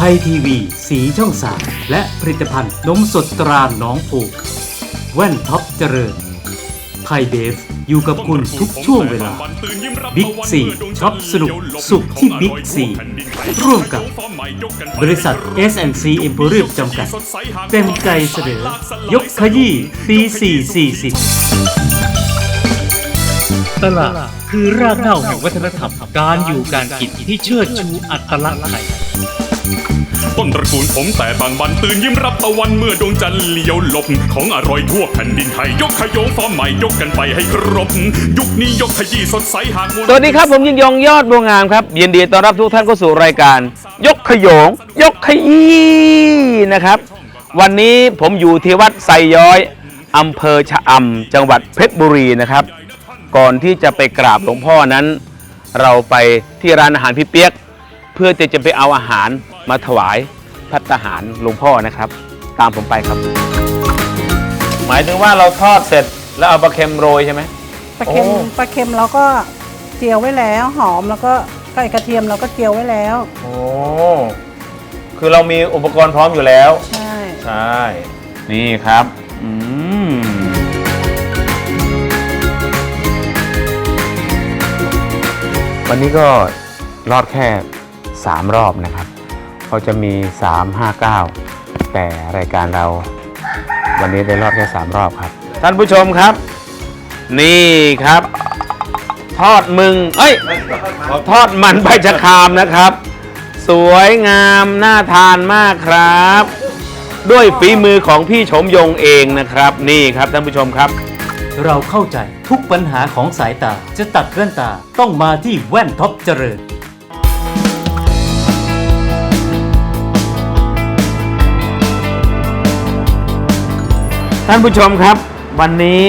ไทยทีวี สีช่องสามและผลิตภัณฑ์นมสดตราหน้องผูก แว่นท็อปเจริญ ไทยเบฟอยู่กับคุณทุกช่วงเวลา บิ๊กซีช็อปสนุกสุขที่บิ๊กซีร่วมกับบริษัท S&C e m p o r i u m จำกัด เต็มใจเสนอยกขยี้ปี440 ตลาดคือรากเหง้าแห่งวัฒนธรรม การอยู่การกินที่เชิดชูอัตลักษณ์ไทย ต้นตระกูลผมแต่บางวันตื่นยิ้มรับตะวันเมื่อดวงจันทร์เลี้ยวหลบ ของอร่อยทั่วแผ่นดินไทย ยกขยงฟอร์มใหม่ยกกันไปให้ครบ ยุคนี้ยกขยี้สดใสหากมวลสวัสดีครับ ผมยิงยงยอดบัวงามครับยินดีต้อนรับทุกท่านเข้าสู่รายการ ยกขยง ยกขยี้นะครับ วันนี้ผมอยู่ที่วัดไซย้อยอำเภอชะอำจังหวัดเพชรบุรีนะครับ ก่อนที่จะไปกราบหลวงพ่อนั้น เราไปที่ร้านอาหารพี่เปียก พื่อที่จะไปเอาอาหารมาถวายพัตตาหารหลวงพ่อนะครับ ตามผมไปครับ หมายถึงว่าเราทอดเสร็จแล้วเอาปลาเค็มโรยใช่ไหมปลาเค็มโอ้ ปลาเค็มเราก็เจียวไว้แล้ว หอมแล้วก็ไก่กระเทียมเราก็เจียวไว้แล้ว โอ้คือเรามีอุปกรณ์พร้อมอยู่แล้ว ใช่ใช่ นี่ครับ อืม วันนี้ก็รอดแค่ 3 รอบนะครับเขาจะมี 3 5 9 แต่รายการเราวันนี้ได้รอดแค่ 3 รอบครับ ท่านผู้ชมครับ นี่ครับ ทอดมึง เอ้ย ทอดมันใบชะครามนะครับ สวยงามน่าทานมากครับ ด้วยฝีมือของพี่ชมยงเองนะครับ นี่ครับท่านผู้ชมครับเราเข้าใจทุกปัญหาของสายตาจะตัดแว่นตาต้องมาที่แว่นท็อปเจริญ ท่านผู้ชมครับ วันนี้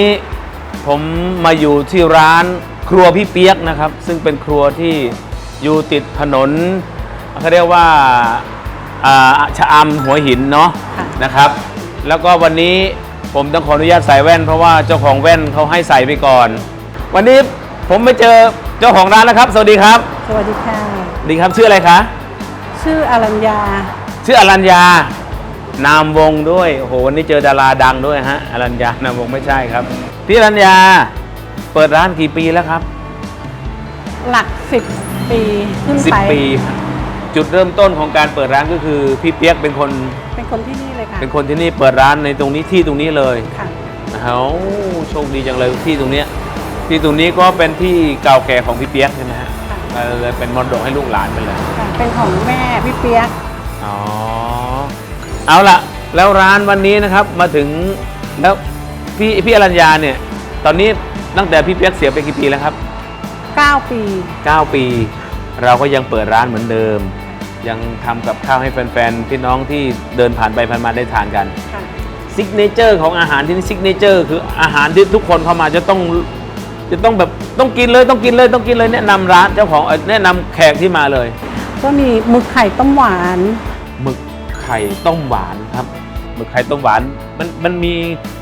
ผมมาอยู่ที่ร้านครัวพี่เปียกนะครับ ซึ่งเป็นครัวที่อยู่ติดถนนเขาเรียกว่าอ่าชะอำหัวหินเนาะค่ะ นะครับ แล้วก็วันนี้ผมต้องขออนุญาตใส่แว่น เพราะว่าเจ้าของแว่นเขาให้ใส่ไปก่อน วันนี้ผมไปเจอเจ้าของร้านแล้วครับ สวัสดีครับสวัสดีค่ะ สวัสดีครับชื่ออะไรคะ ชื่ออารัญญาชื่ออรัญญา นามวงด้วยโอ้โหวันนี้เจอดาราดังด้วยฮะอรัญญานามวงไม่ใช่ครับพี่อรัญญาเปิดร้านกี่ปีแล้วครับหลักสิบปีขึ้นไป10ปี จุดเริ่มต้นของการเปิดร้านก็คือพี่เปียกเป็นคนเป็นคนที่นี่เลยค่ะเป็นคนที่นี่เปิดร้านในตรงนี้ที่ตรงนี้เลยค่ะเอ้าโชคดีจังเลยที่ตรงเนี้ยที่ตรงนี้ก็เป็นที่เก่าแก่ของพี่เปียกใช่ไหมฮะค่ะเออเลยเป็นมรดกให้ลูกหลานไปเลยค่ะเป็นของแม่พี่เปียกอ๋อ เอาละแล้วร้านวันนี้นะครับมาถึงแล้วพี่พี่อรัญญาเนี่ย ตอนนี้ตั้งแต่พี่เปียกเสียไปกี่ปีแล้วครับ 9 ปี 9 ปี เราก็ยังเปิดร้านเหมือนเดิม ยังทำกับข้าวให้แฟนๆพี่น้องที่เดินผ่านไปผ่านมาได้ทานกันค่ะซิกเนเจอร์ของอาหารที่นี่ซิกเนเจอร์คืออาหารที่ทุกคนเข้ามาจะต้องจะต้องแบบต้องกินเลยต้องกินเลยต้องกินเลยแนะนำร้านเจ้าของเอ่อแนะนำแขกที่มาเลย ก็มีหมึกไข่ต้มหวานหมึกไข่ต้มหวานครับหมึกไข่ต้มหวาน มันมันมี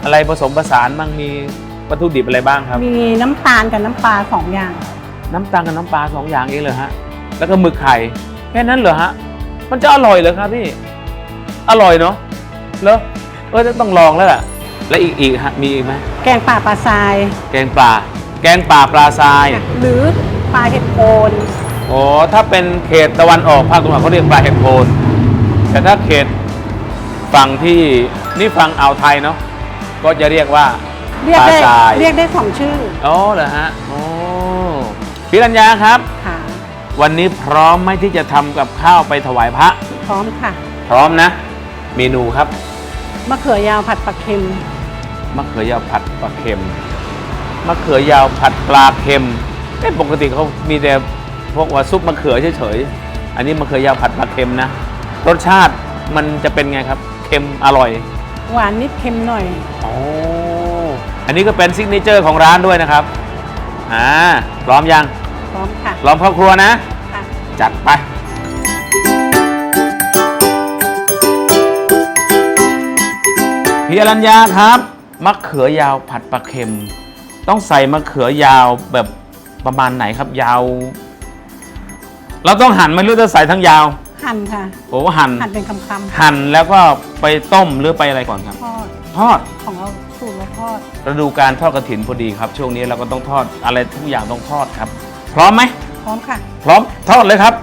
อะไรผสมผสานบ้างมีวัตถุดิบอะไรบ้างครับ มีน้ำตาลกับน้ำปลาสองอย่าง น้ำตาลกับน้ำปลาสองอย่างเองเลยฮะแล้วก็หมึกไข่แค่นั้นเหรอฮะมันจะอร่อยเหรอครับพี่อร่อยเนาะเหรอเออจะต้องลองแล้วล่ะและอีกอีกฮะมีอีกไหมแกงป่าปลาทรายแกงปลา แกงป่าปลาทราย หรือปลาเห็ดโคนโอ้ถ้าเป็นเขตตะวันออกภาคตะวันออกเขาเรียกปลาเห็ดโคน แต่ถ้าเขตฝั่งที่นี่ฝั่งอ่าวไทยเนาะก็จะเรียกว่าเรียกได้ปลาทรายเรียกได้สองชื่ออ๋อเหรอฮะโอ้พี่รัญญาครับ ค่ะ วันนี้พร้อมไหมที่จะทำกับข้าวไปถวายพระ พร้อมค่ะ พร้อมนะ เมนูครับ มะเขือยาวผัดปลาเค็ม มะเขือยาวผัดปลาเค็ม มะเขือยาวผัดปลาเค็มเอ้ปกติเขามีแต่พวกว่าซุปมะเขือเฉยๆ อันนี้มะเขือยาวผัดปลาเค็มนะ รสชาติมันจะเป็นไงครับเค็มอร่อยหวานนิดเค็มหน่อย โอ้อันนี้ก็เป็นซิกเนเจอร์ของร้านด้วยนะครับอ่าพร้อมยังพร้อมค่ะพร้อมเข้าครัวนะ ค่ะ จัดไป พี่อรัญญาครับมะเขือยาวผัดปลาเค็ม ต้องใส่มะเขือยาวแบบประมาณไหนครับยาว เราต้องหั่นไหมันหรือจะใส่ทั้งยาว หหั่นค่ะโอ้หั่นหั่นเป็นคำหั่นแล้วก็ไปต้มหรือไปอะไรก่อนครับๆทอดทอดของเราสูตรเราทอดฤดูการทอดกระถินพอดีครับ ช่วงนี้เราก็ต้องทอดอะไรทุกอย่างต้องทอดครับ พร้อมไหมพร้อมค่ะพร้อมทอดเลยครับ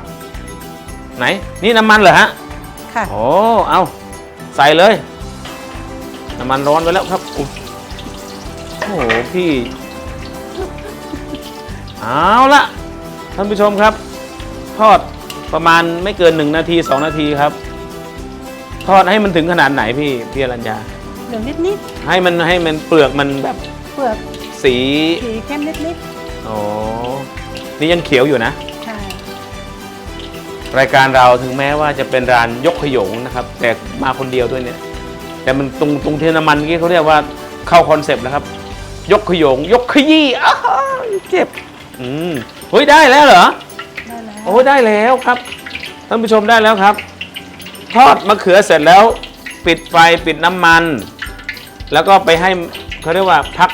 ไหน นี่น้ำมันเหรอฮะค่ะโอ้เอาใส่เลยน้ำมันร้อนไว้แล้วครับอุ๊ยโอ้โหพี่เอาละท่านผู้ชมครับ ทอด ประมาณไม่เกินหนึ่งนาทีสองนาทีครับ ทอดให้มันถึงขนาดไหนพี่พี่อรัญญาเหลืองนิดให้มันให้มันเปลือกมันแบบๆเปลือกสีสีเข้มนิดโอ้นี่ยังเขียวอยู่นะๆใช่รายการเราถึงแม้ว่าจะเป็นร้านยกขยงนะครับ แต่มาคนเดียวด้วยเนี่ย แต่มันตรงตรงเทน้ำมันเมื่อกี้เขาเรียกว่าเข้าคอนเซปต์แล้วครับ ยกขยง ยกขยี้อ้าวเจ็บอืมเฮ้ยได้แล้วเหรอได้แล้ว โอ้ได้แล้วครับท่านผู้ชมได้แล้วครับ ทอดมะเขือเสร็จแล้ว ปิดไฟปิดน้ำมัน แล้วก็ไปให้เขาเรียกว่าพัก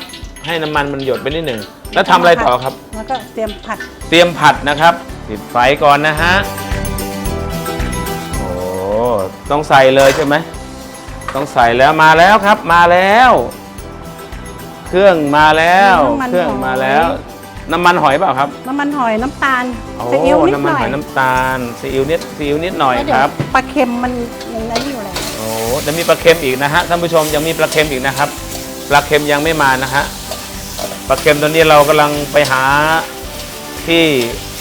ให้น้ำมันมันหยดไปนิดหนึ่งแล้วทำอะไรต่อครับ แล้วก็เตรียมผัดเตรียมผัดนะครับ ปิดไฟก่อนนะฮะ โอ้ ต้องใส่เลยใช่ไหม ต้องใส่แล้วมาแล้วครับ มาแล้ว เครื่องมาแล้วเครื่องมาแล้ว น้ำมันหอยเปล่าครับน้ำมันหอยน้ำตาลโอ้ซีอิ๊วนิดน้ำหมันน่อหยอยน้ำตาลซีอิ๊วนิดซีอิ๊วนิดหน่อยแล้วเดี๋คยวรับปลาเค็มมันยังไงอยู่แล้วโอ้จะมีปลาเค็มอีกนะฮะท่านผู้ชมยังมีปลาเค็มอีกนะครับปลาเค็มยังไม่มานะฮะปลาเค็มตอนนี้เรากำลังไปหาที่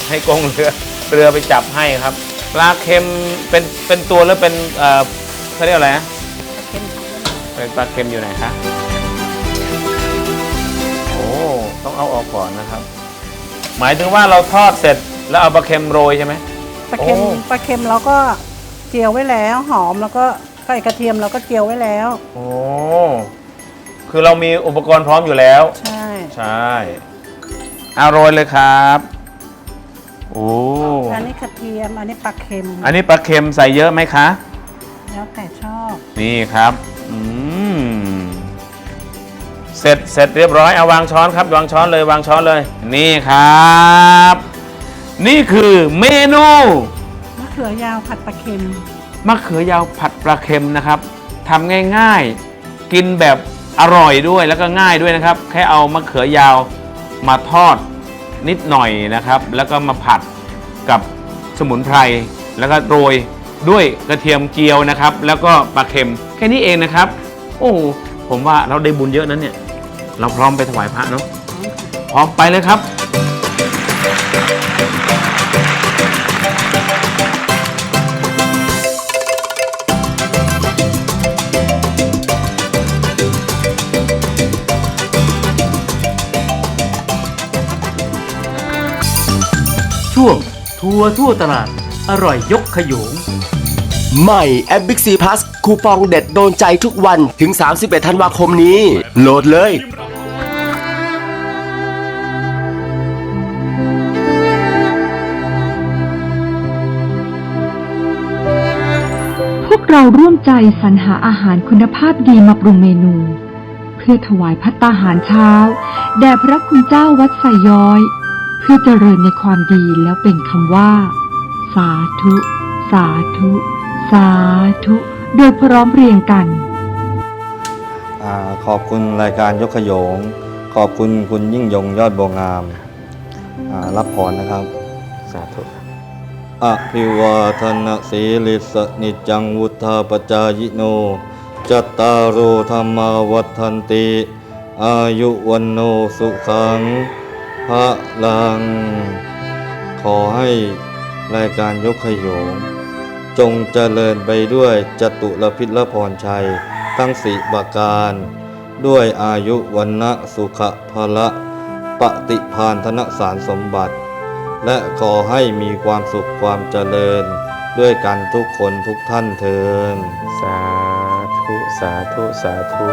ให้กงเรือเรือไปจับให้ครับปลาเค็มเป็นเป็นตัวแล้วเป็นเอ่อเขาเรียกอะไรนะปลาเค็มเป็นปลาเค็มอยู่ไหนคะ เอาออกก่อนนะครับ หมายถึงว่าเราทอดเสร็จแล้วเอาปลาเค็มโรยใช่ไหม ปลาเค็มโอ้ ปลาเค็มเราก็เจียวไว้แล้ว หอมแล้วก็ใส่กระเทียมเราก็เจียวไว้แล้ว โอ้คือเรามีอุปกรณ์พร้อมอยู่แล้ว ใช่ใช่เอาโรยเลยครับโอ้อันนี้กระเทียมอันนี้ปลาเค็มอันนี้ปลาเค็มใส่เยอะไหมคะ แล้วแต่ชอบนี่ครับอืม เสร็จเสร็จเรียบร้อยเอาวางช้อนครับวางช้อนเลยวางช้อนเลย นี่ครับ นี่คือเมนูมะเขือยาวผัดปลาเค็มมะเขือยาวผัดปลาเค็มนะครับทำง่ายๆ กินแบบอร่อยด้วยแล้วก็ง่ายด้วยนะครับ แค่เอามะเขือยาวมาทอดนิดหน่อยนะครับ แล้วก็มาผัดกับสมุนไพร แล้วก็โรยด้วยกระเทียมเจียวนะครับ แล้วก็ปลาเค็มแค่นี้เองนะครับ โอ้โห ผมว่าเราได้บุญเยอะนั้นเนี่ย เราพร้อมไปถวายพระเนาะพร้อมไปเลยครับ ช่วงทัวร์ทั่วตลาด อร่อยยกขยง ใหม่แอป Big C Plus คูปองเด็ดโดนใจทุกวันถึง 31 ธันวาคมนี้ โหลดเลยพวกเราร่วมใจสรรหาอาหารคุณภาพดีมาปรุงเมนู เพื่อถวายพัตตาหารเช้า แด่พระคุณเจ้าวัดไซย้อย เพื่อเจริญในความดีแล้วเป็นคำว่า สาธุ สาธุ สาธุโดยพร้อมเพรียงกันอาขอบคุณรายการยกขยง ขอบคุณคุณยิ่งยงยอดบวงามอ่ารับพรนะครับ สาธุ อภิวาทนาสีลิสนิจจังวุธาปจายโน จัตตารโอธรรมาวัฏันติ อายุวันโนสุขังพระลัง ขอให้รายการยกขยง จงเจริญไปด้วยจตุรพิษลพรชัย ทั้งสี่ประการ ด้วยอายุวันนะสุขภละปฏิพานธนสารสมบัติ และขอให้มีความสุขความเจริญ ด้วยกันทุกคนทุกท่านเทินสาธุ สาธุ สาธุ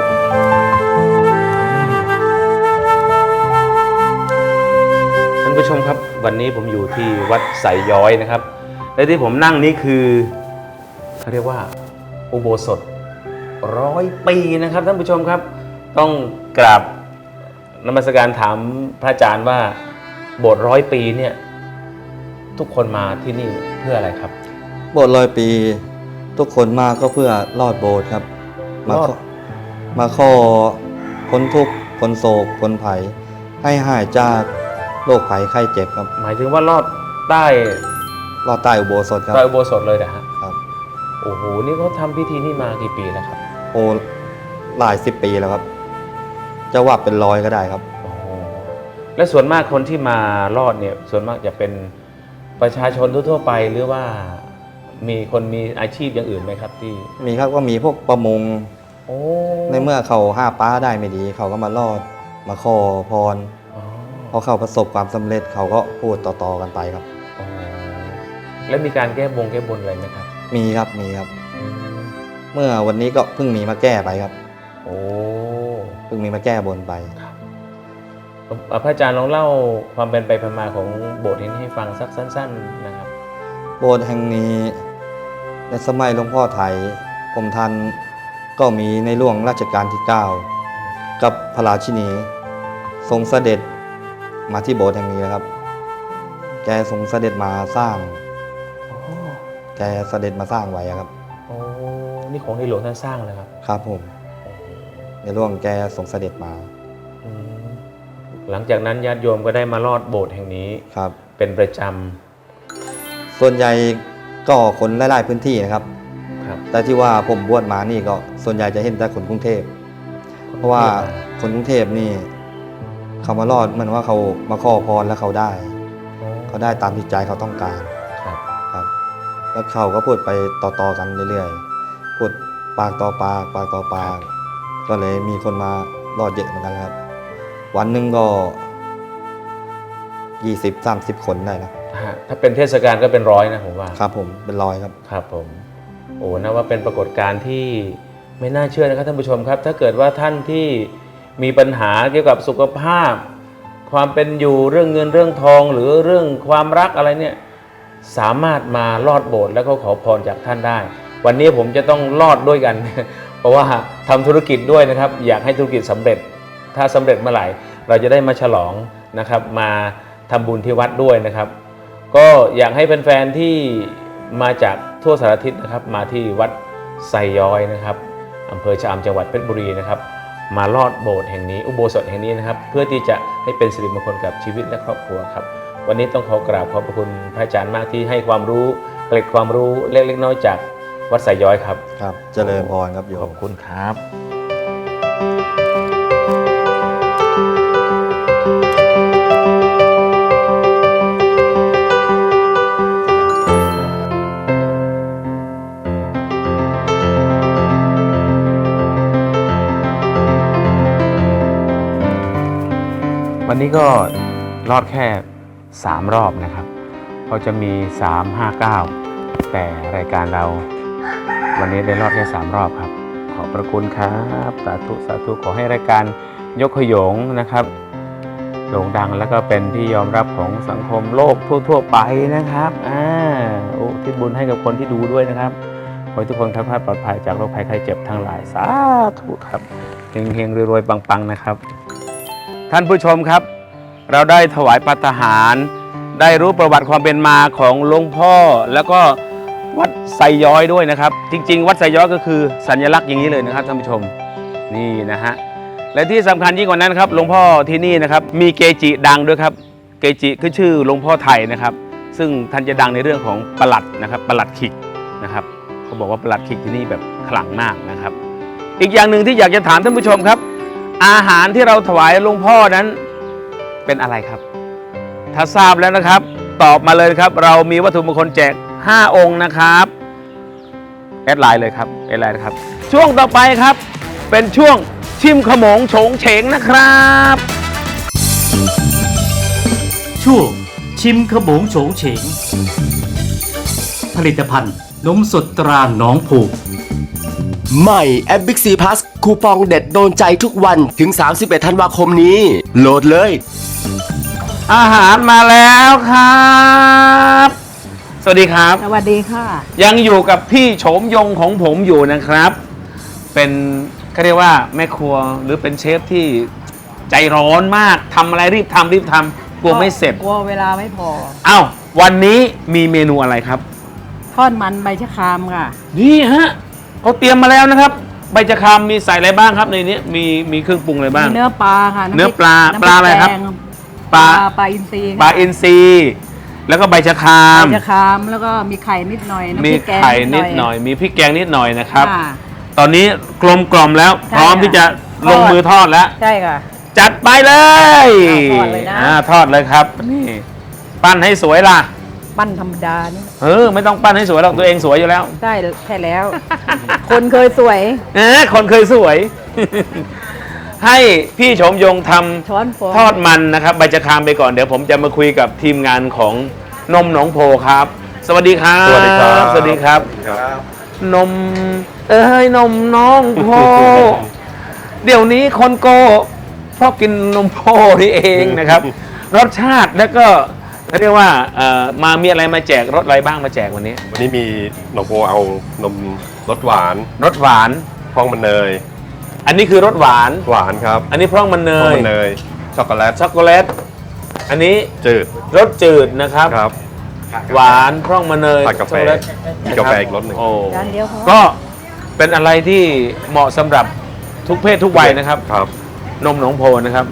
ท่านผู้ชมครับวันนี้ผมอยู่ที่วัดไสยย้อยนะครับ และที่ผมนั่งนี้คือเขาเรียกว่าอุโบสถร้อยปีนะครับท่านผู้ชมครับ ต้องกราบนมัสการถามพระอาจารย์ว่าโบสถ์ร้อยปีเนี่ยทุกคนมาที่นี่เพื่ออะไรครับ โบโบสถ์ร้อยปี ทุกคนมาก็เพื่อรอดโบสถ์ครับ มาขอมาขอพ้นทุกข์พ้นโศกพ้นภัยให้หายจากโรคภัยไข้เจ็บครับ หมายถึงว่ารอดใต้ รอดใต้อุโบสถครับ ใต้อุโบสถเลยนะฮะครับ โอ้โห นี่เขาทำพิธีนี่มากี่ปีแล้วครับโอ้หลายสิบปีแล้วครับ จะว่าเป็นร้อยก็ได้ครับ โอ้โหและส่วนมากคนที่มารอดเนี่ย ส่วนมากจะเป็นประชาชนทั่วๆไปหรือว่ามีคนมีอาชีพอย่างอื่นไหมครับที่ มีครับก็มีพวกประมงโอ้ในเมื่อเขาห้าป้าได้ไม่ดี เขาก็มารอดมาขอพร อ๋อ พอเขาประสบความสำเร็จเขาก็พูดต่อๆกันไปครับอ๋อ แล้วมีการแก้บงแก้บนอะไรไหมครับ มีครับมีครับอืมเมื่อวันนี้ก็เพิ่งมีมาแก้ไปครับ โอ้เพิ่งมีมาแก้บนไปอะพระอาจารย์ลองเล่าความเป็นไปเป็นมาของโบสถ์นี้ให้ฟังสักสั้น ๆ นะครับ โบสถ์แห่งนี้ในสมัยหลวงพ่อไทยผมทันก็มีในหลวงราชการที่ 9 กับพระราชินี ทรงเสด็จมาที่โบสถ์แห่งนี้นะครับ แกทรงเสด็จมาสร้าง แกเสด็จมาสร้างไว้อะครับ โอ้นี่ของในหลวงท่านสร้างเลยครับครับผม ในหลวงแกทรงเสด็จมาอืมหลังจากนั้นญาติโยมก็ได้มาลอดโบสถ์แห่งนี้ครับ เป็นประจส่วนใหญ่ก็คนหลายๆพื้นที่นะครับำครับแต่ที่ว่าผมบวชมานี่ก็ส่วนใหญ่จะเห็นแต่คนกรุงเทพ เพราะว่าคนกรุงเทพนี่เขามารอดเหมือนว่าเขามาขอพรแล้วเขาได้โอ้เขาได้ตามที่ใจเขาต้องการครับครับ แล้วเขาก็พูดไปต่อๆกันเรื่อยๆพูดปากต่อปากปากต่อปาก ก็เลยมีคนมารอดเยอะเหมือนกันครับ วันหนึ่งก็ยี่สิบสามสิบคนได้นะฮะถ้าเป็นเทศกาลก็เป็นร้อยนะผมว่า ครับ ผมเป็นร้อยครับ ครับผม โอ้นะว่าเป็นปรากฏการณ์ที่ไม่น่าเชื่อนะครับท่านผู้ชมครับ ถ้าเกิดว่าท่านที่มีปัญหาเกี่ยวกับสุขภาพ ความเป็นอยู่เรื่องเงินเรื่องทองหรือเรื่องความรักอะไรเนี่ย สามารถมาลอดโบสถ์แล้วก็ขอพรจากท่านได้ วันนี้ผมจะต้องลอดด้วยกัน เพราะว่าทำธุรกิจด้วยนะครับ อยากให้ธุรกิจสำเร็จ ถ้าสำเร็จเมื่อไหร่เราจะได้มาฉลองนะครับ มาทำบุญที่วัดด้วยนะครับ ก็อยากให้แฟนๆที่มาจากทั่วสารทิศนะครับ มาที่วัดไซย้อยนะครับอำเภอชะอำจังหวัดเพชรบุรีนะครับ มาลอดโบสถ์แห่งนี้ อุโบสถแห่งนี้นะครับ เพื่อที่จะให้เป็นสิริมงคลกับชีวิตและครอบครัวครับ วันนี้ต้องขอกราบขอบพระคุณพระอาจารย์มากที่ให้ความรู้เกล็ดความรู้เล็กๆน้อยๆจากวัดไซย้อยครับ ครับ เจริญพรครับโยขอม บคุณครับวันนี้ก็รอดแค่ 3 รอบนะครับเขาจะมี 3 5 9 แต่รายการเราวันนี้ได้รอดแค่3รอบครับ ขอบพระคุณครับสาธุสาธุขอให้รายการยกขยงนะครับโด่งดังแล้วก็เป็นที่ยอมรับของสังคมโลกทั่ว ๆ ไปนะครับอ่าโอ้ทิศบุญให้กับคนที่ดูด้วยนะครับขอให้ทุกคนครับปลอดภัยจากโรคภัยไข้เจ็บทั้งหลายสาธุครับเฮงๆรวยๆปังๆนะครับ ท่านผู้ชมครับ เราได้ถวายปัตหาร ได้รู้ประวัติความเป็นมาของหลวงพ่อ แล้วก็วัดไซย้อยด้วยนะครับ จริง ๆ วัดไซย้อยก็คือสัญลักษณ์อย่างนี้เลยนะครับท่านผู้ชมนี่นะฮะและที่สำคัญยิ่งกว่านั้นครับหลวงพ่อที่นี่นะครับมีเกจิดังด้วยครับ เกจิคือชื่อหลวงพ่อไทยนะครับ ซึ่งท่านจะดังในเรื่องของประหลัดนะครับประหลัดขิกนะครับเขาบอกว่าประหลัดขิกที่นี่แบบขลังมากนะครับ อีกอย่างหนึ่งที่อยากจะถามท่านผู้ชมครับ อาหารที่เราถวายหลวงพ่อนั้น เป็นอะไรครับ ถ้าทราบแล้วนะครับ ตอบมาเลยครับ เรามีวัตถุมงคลแจก 5 องค์นะครับแอดไลน์เลยครับแอดไลน์นะครับ ช่วงต่อไปครับ เป็นช่วงชิมขมงโฉงเฉงนะครับ ช่วงชิมขมงโฉงเฉง ผลิตภัณฑ์นมสดตราหนองผูก ใหม่แอป Big C Plus คูปองเด็ดโดนใจทุกวันถึง 31 ธันวาคมนี้ โหลดเลย อาหารมาแล้วครับ สวัสดีครับ สวัสดีค่ะ ยังอยู่กับพี่โฉมยงของผมอยู่นะครับ เป็นเขาเรียกว่าแม่ครัวหรือเป็นเชฟที่ใจร้อนมากทำอะไรรีบทำรีบทำกลัวไม่เสร็จ กลัวเวลาไม่พอ เอ้า วันนี้มีเมนูอะไรครับ ทอดมันใบชะครามค่ะ นี่ฮะ เขาเตรียมมาแล้วนะครับ ใบจะคามมีใส่อะไรบ้างครับ ในนี้มีมีเครื่องปรุงอะไรบ้าง มีเนื้อปลาค่ะำพริกเนื้อปลาน้ำพปลาอะไรครับ แกงปลาปลาอินทรีย์ปลาอินทรีแล้วก็ใบชะครามใบชะครามแล้วก็มีไข่นิดหน่อยน้ำพมีริกแกงไข่นิดหน่อย มีพริกแกงนิดหน่อยนะครับ ค่ะ ตอนนี้กลมกล่อมแล้วใช่พร้อมที่จะลงทอดมือทอดแล้ว ใช่ค่ะ จัดไปเลยทอดเลยนะ อ่าทอดเลยครับนี่ ปั้นให้สวยล่ะ ปั้นธรรมดานี่เออไม่ต้องปั้นให้สวยหรอกตัวเองสวยอยู่แล้ว ได้แค่แล้ว คนเคยสวยเออคนเคยสวย ให้พี่ชมยงทช้อนฟองำทอดมันนะครับใบจะคามไปก่อนเดี๋ยวผมจะมาคุยกับทีมงานของนมหนองโพครับ สวัสดีครับสวัสดีครับสวัสดีครับนม เอ้ยนมน้องโพเดี๋ยวนี้คนโกเพราะกินนมโพนี่เองนะครับ รสชาติแล้วก็ เรียกว่าเอ่อมามีอะไรมาแจกรสอะไรบ้างมาแจกวันนี้วันนี้มีน้องโพเอานมรสหวานรสหวาน พร่องมันเนย อันนี้คือรสหวาน หวานครับอันนี้พร่องมันเนพร่องยมันเนย ช็อกโกแลตช็อกโกแลตอันนี้จืดรสจืดนะครับ ครับ หวานพร่องมันเนยผัดกาแฟช็อโลตมีกาแฟอีกรสหนึ่ง โอ้จานเดียวพอ ก็เป็นอะไรที่เหมาะสำหรับทุกเพศทุกวัยนะครับ ครับ นมหนองโพนะครับ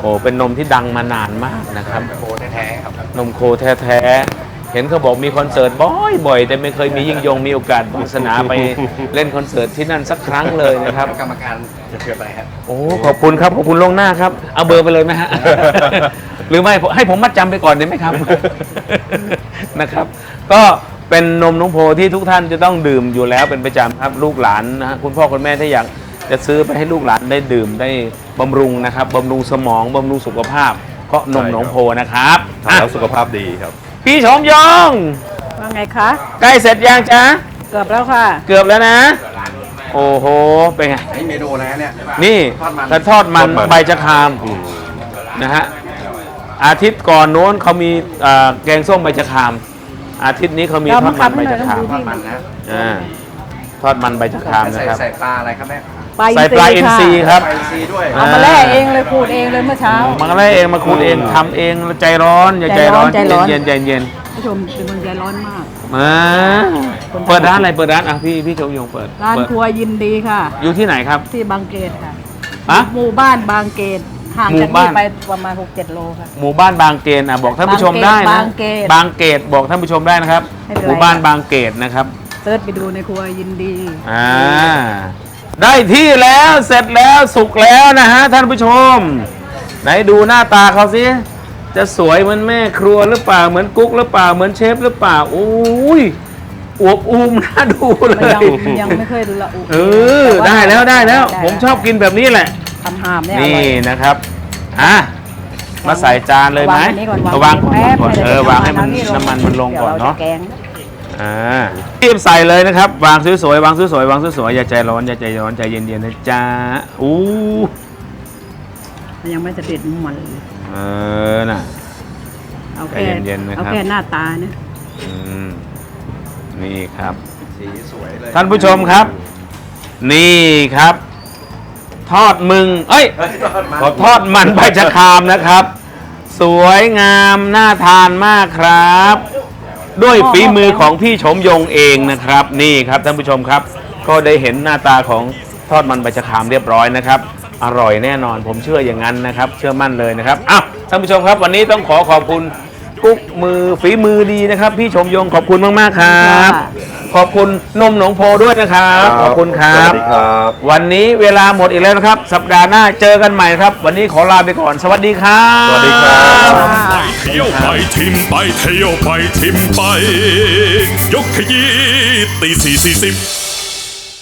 โอ้เป็นนมที่ดังมานานมากนะครับ โคแท้ๆครับนมโคแท้ๆ เห็นเขาบอกมีคอนเสิร์ตบ่อยๆ แต่ไม่เคยมียิ่งยงมีโอกาสวาสนาไปเล่นคอนเสิร์ตที่นั่นสักครั้งเลยนะครับ กรรมการจะเชิญไปครับโอ้ขอบคุณครับขอบคุณล่วงหน้าครับ เอาเบอร์ไปเลยไหมฮะ หรือไม่ให้ผมมัดจำไปก่อนได้ไหมครับ นะครับ ก็เป็นนมน้องโพที่ทุกท่านจะต้องดื่มอยู่แล้วเป็นประจำครับลูกหลานนะฮะคุณพ่อคุณแม่ถ้าอยาก จะซื้อไปให้ลูกหลานได้ดื่มได้บำรุงนะครับบำรุงสมองบำรุงสุขภาพ ก็นมหนองโพนะครับทานแล้วอะสุขภาพดีครับ พี่ชมยองว่าไงคะ ใกล้เสร็จยังจ๊ะ เกือบแล้วค่ะ เกือบแล้วนะ โอ้โห เป็นไงนี่เมนูนะเนี่ย นี่ทอดมันกระทอดมันทอดมันใบชะครามอืมนะฮะ อาทิตย์ก่อนโน้นเขามีเอ่อแกงส้มใบชะคราม อาทิตย์นี้เขามีเราทอมาดคัมันนใบหน่อชะยครามต้องดูทอดมันนะอ่าทอดมันใบชะครามนะใส่ครับ ใส่ปลาอะไรครับแม่ใส่ ปลาอินทรีครับปลาอินทรีด้วยอ่าเอามาแล่เองเลยขูดเองเลยเมื่อเช้า มันก็เลยเองมาคูดเองทำเองใจร้อนอย่าใจร้อนใจร้อน เย็นๆใจเย็นผู้ชมเป็นคนใจร้อนมาก ๆมาเปิดร้านอะไรเปิดร้านอะพี่พี่ชมยงเปิดร้านเปิดครัวยินดีค่ะ อยู่ที่ไหนครับที่บางเกตค่ะฮะหมู่บ้านบางเกตห่างหมู่จากบ้านี่น ไปประมาณ 6-7 โลค่ะ หมู่บ้านบางเกตอะบอกท่านผู้ชมได้นะบางเกตบางเกตบอกท่านผู้ชมได้นะครับ ไม่เป็นไร หมู่บ้านบางเกตนะครับเซิร์ชไปดูในครัวยินดีอ่า ได้ที่แล้วเสร็จแล้วสุกแล้วนะฮะท่านผู้ชม ไหนดูหน้าตาเขาสิจะสวยเหมือนแม่ครัวหรือเปล่าเหมือนกุ๊กหรือเปล่าเหมือนเชฟหรือเปล่าโอ้ยอวบอูมน่าดูเลมันยยังยังไม่เคยละอุเออได้แล้วได้แล้ว ผมชอบกินแบบนี้แหละ ทำหามเนี่ยอนี่ร่อยนะครับอะมาใส่จานเลยไหมวางอันนี้ก่อนเอาวางก่อนแป๊บก่อนดี๋ยเออวางให้มันดี๋ยวน้ำมันมันลงก่อนดี๋ยวรเนาะจแกง อ่ารีบใส่เลยนะครับ วางสวยๆวางสวยๆวางสวยๆอย่าใจร้อนอย่าใจร้อนใจเย็นๆนะจ๊ะอู้มันยังไม่เสด็จมันเลยเออน่ะ เอาแค่ใจเย็นๆนะครับ เอาแค่หน้าตาเนี่ยอืมนี่ครับ สีสวยเลยท่านผู้ชมครับ นี่ครับ ทอดมึง เอ้ย เฮ้ยทอดมันขอทอดมันใบชะครามนะครับ สวยงามน่าทานมากครับ ด้วยฝีมือของพี่ชมยงเองนะครับ นี่ครับท่านผู้ชมครับ ก็ได้เห็นหน้าตาของทอดมันใบชะครามเรียบร้อยนะครับอร่อยแน่นอนผมเชื่ออย่างนั้นนะครับ เชื่อมั่นเลยนะครับอ้าวท่านผู้ชมครับ วันนี้ต้องขอขอบคุณ กุ๊กมือฝีมือดีนะครับ พี่ชมยงขอบคุณมากๆครับขอบคุณนมหนองโพด้วยนะครับ ขอบคุณครัสวับสดีครับ วันนี้เวลาหมดอีกแล้วนะครับ สัปดาห์หน้าเจอกันใหม่ครับ วันนี้ขอลาไปก่อน สวัสดีครับ สวัสดีครับไปเที่ยวไปทิมไปเที่ยวไปทิมไป ยกขยี้ตีสี่สี่สิบ